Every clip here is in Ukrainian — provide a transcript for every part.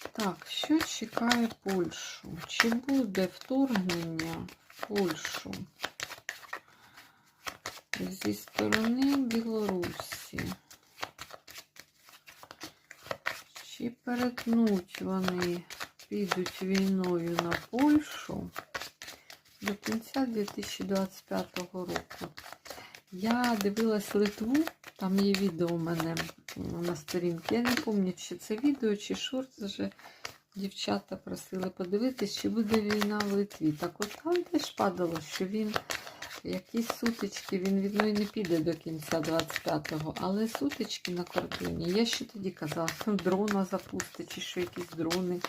Так, що чекає Польщу? Чи буде вторгнення в Польщу зі сторони Білорусі? Чи перетнуть вони, підуть війною на Польщу до кінця 2025 року? Я дивилась Литву, там є відео у мене на сторінці. Я не пам'ятаю, чи це відео, чи шорт вже дівчата просили подивитись, чи буде війна в Литві. Так от там теж падало, що він якісь сутички, він від неї не піде до кінця 25-го, але сутички на кордоні. Я ще тоді казала, що дрона запустить, чи що якісь дрони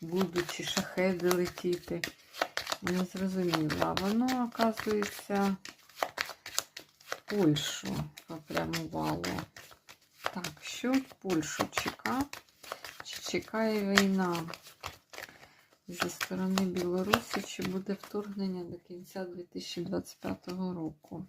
будуть, чи шахеди летіти. Не зрозуміла. Воно, оказується, Польщу попрямувало. Так, що Польщу чека? Чи чекає війна зі сторони Білорусі, чи буде вторгнення до кінця 2025 року?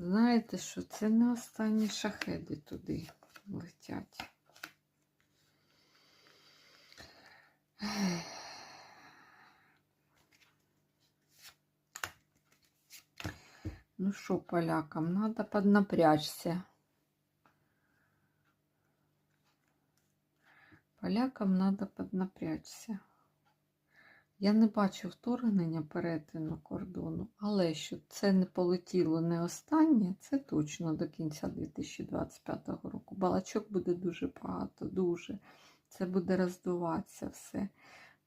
Знаєте, що це не останні шахеди туди летять. Ну що, полякам, надо поднапрячься. Полякам надо поднапрячься. Я не бачу вторгнення перетину кордону, але що це не полетіло не останнє, це точно до кінця 2025 року. Балачок буде дуже багато, дуже. Це буде роздуватися все.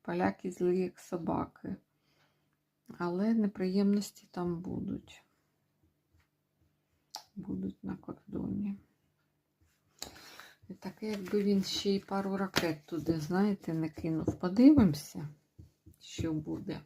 Поляки злі, як собаки. Але неприємності там будуть. Будуть на кордоні. І таке, якби він ще й пару ракет туди, знаєте, не кинув. Подивимося що буде.